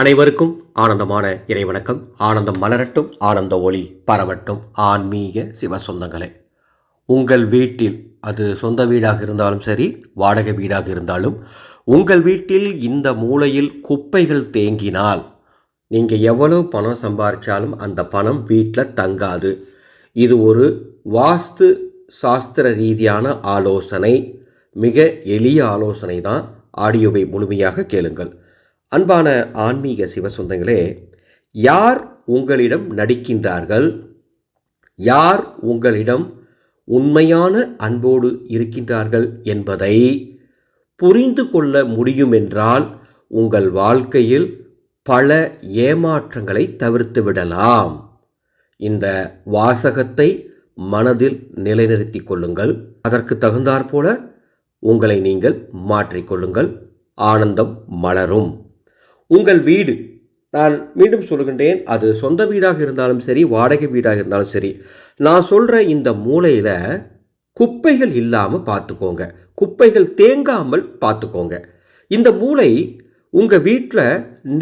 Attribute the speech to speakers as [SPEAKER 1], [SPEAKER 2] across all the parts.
[SPEAKER 1] அனைவருக்கும் ஆனந்தமான இறைவணக்கம். ஆனந்தம் மலரட்டும் ஆனந்த ஒளி பரவட்டும். ஆன்மீக சிவ சொந்தங்களே உங்கள் வீட்டில் அது சொந்த வீடாக இருந்தாலும் சரி வாடகை வீடாக இருந்தாலும் உங்கள் வீட்டில் இந்த மூலையில் குப்பைகள் தேங்கினால் நீங்கள் எவ்வளோ பணம் சம்பாதிச்சாலும் அந்த பணம் வீட்டில் தங்காது. இது ஒரு வாஸ்து சாஸ்திர ரீதியான ஆலோசனை மிக எளிய ஆலோசனை தான் ஆடியோவை முழுமையாக கேளுங்கள். அன்பான ஆன்மீக சிவசொந்தங்களே யார் உங்களிடம் நடிக்கின்றார்கள்? யார் உங்களிடம் உண்மையான அன்போடு இருக்கின்றார்கள் என்பதை புரிந்து கொள்ள முடியுமென்றால் உங்கள் வாழ்க்கையில் பல ஏமாற்றங்களை தவிர்த்து விடலாம். இந்த வாசகத்தை மனதில் நிலைநிறுத்தி கொள்ளுங்கள். அதற்கு தகுந்தாற்போல உங்களை நீங்கள் மாற்றிக்கொள்ளுங்கள் ஆனந்தம் மலரும். உங்கள் வீடு. நான் மீண்டும் சொல்கின்றேன் அது சொந்த வீடாக இருந்தாலும் சரி வாடகை வீடாக இருந்தாலும் சரி. நான் சொல்கிற இந்த மூலையில் குப்பைகள் இல்லாமல் பார்த்துக்கோங்க குப்பைகள் தேங்காமல் பார்த்துக்கோங்க இந்த மூளை உங்கள் வீட்டில்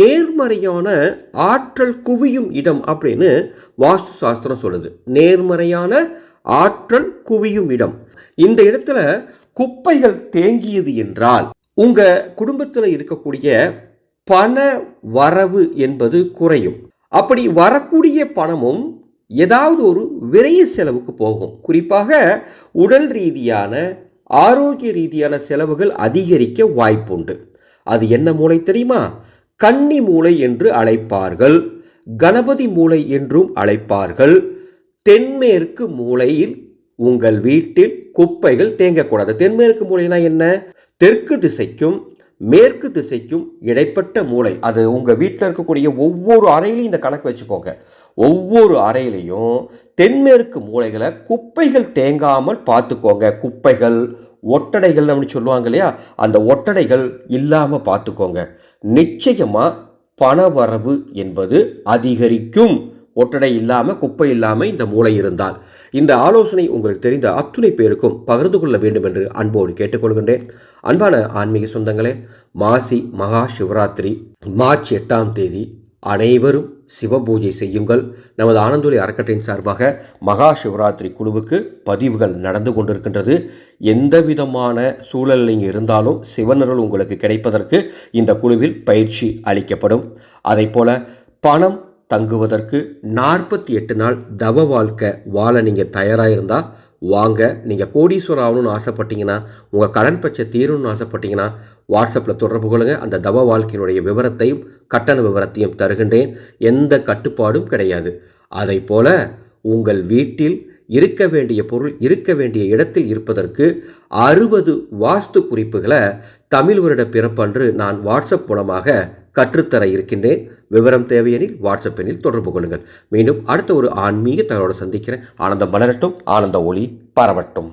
[SPEAKER 1] நேர்மறையான ஆற்றல் குவியும் இடம் அப்படின்னு வாஸ்து சாஸ்திரம் சொல்லுது. நேர்மறையான ஆற்றல் குவியும் இடம். இந்த இடத்துல குப்பைகள் தேங்கியது என்றால் உங்கள் குடும்பத்தில் இருக்கக்கூடிய பண வரவு என்பது குறையும். அப்படி வரக்கூடிய பணமும் ஏதாவது ஒரு விரைய செலவுக்கு போகும். குறிப்பாக உடல் ரீதியான ஆரோக்கிய ரீதியான செலவுகள் அதிகரிக்க வாய்ப்புண்டு. அது என்ன மூளை தெரியுமா? கன்னி மூளை என்று அழைப்பார்கள் கணபதி மூளை என்றும் அழைப்பார்கள். தென்மேற்கு மூலையில் உங்கள் வீட்டில் குப்பைகள் தேங்கக்கூடாது. தென்மேற்கு மூலைனா என்ன? தெற்கு திசைக்கும் மேற்கு திசைக்கும் இடைப்பட்ட மூளை அது உங்கள் வீட்டில் இருக்கக்கூடிய ஒவ்வொரு அறையிலையும் இந்த கணக்கு வச்சுக்கோங்க. ஒவ்வொரு அறையிலையும் தென்மேற்கு மூளைகளை குப்பைகள் தேங்காமல் பார்த்துக்கோங்க. குப்பைகள் ஒட்டடைகள் அப்படின்னு சொல்லுவாங்க இல்லையா? அந்த ஒட்டடைகள் இல்லாமல் பார்த்துக்கோங்க. நிச்சயமாக பணவரவு என்பது அதிகரிக்கும். ஒட்டடை இல்லாமல் குப்பை இல்லாமல் இந்த மூளை இருந்தால். இந்த ஆலோசனை உங்களுக்கு தெரிந்த அத்துணை பேருக்கும் பகிர்ந்து கொள்ள வேண்டும் என்று அன்போடு கேட்டுக்கொள்கின்றேன். அன்பான ஆன்மீக சொந்தங்களே மாசி மகா சிவராத்திரி மார்ச் எட்டாம் தேதி அனைவரும் சிவபூஜை செய்யுங்கள். நமது ஆனந்தொலி அறக்கட்டளையின் சார்பாக மகா சிவராத்திரி குழுவுக்கு பதிவுகள் நடந்து கொண்டிருக்கின்றது. எந்த விதமான சூழல் நீங்கள் இருந்தாலும் சிவனருள் உங்களுக்கு கிடைப்பதற்கு இந்த குழுவில் பயிற்சி அளிக்கப்படும். அதை போல பணம் தங்குவதற்கு நாற்பத்தி எட்டு நாள் தவ வாழ்க்கை வாழ நீங்கள் தயாராக இருந்தால் வாங்க நீங்கள் கோடீஸ்வரர் ஆகணும்னு ஆசைப்பட்டீங்கன்னா உங்கள் கடன் பட்ச தீரணும்னு ஆசைப்பட்டீங்கன்னா வாட்ஸ்அப்பில் தொடர்பு கொள்ளுங்கள் அந்த தவ வாழ்க்கையினுடைய விவரத்தையும் கட்டண விவரத்தையும் தருகின்றேன். எந்த கட்டுப்பாடும் கிடையாது. அதை போல உங்கள் வீட்டில் இருக்க வேண்டிய பொருள் இருக்க வேண்டிய இடத்தில் இருப்பதற்கு அறுபது வாஸ்து குறிப்புகளை தமிழ் வருட பிறப்பன்று நான் வாட்ஸ்அப் மூலமாக கற்றுத்தர இருக்கின்றேன். விவரம் தேவையெனில் வாட்ஸ்அப் எண்ணில் தொடர்பு கொள்ளுங்கள். மீண்டும் அடுத்த ஒரு ஆன்மீக தகவலோடு சந்திக்கிறேன். ஆனந்தம் மலரட்டும் ஆனந்த ஒளி பரவட்டும்.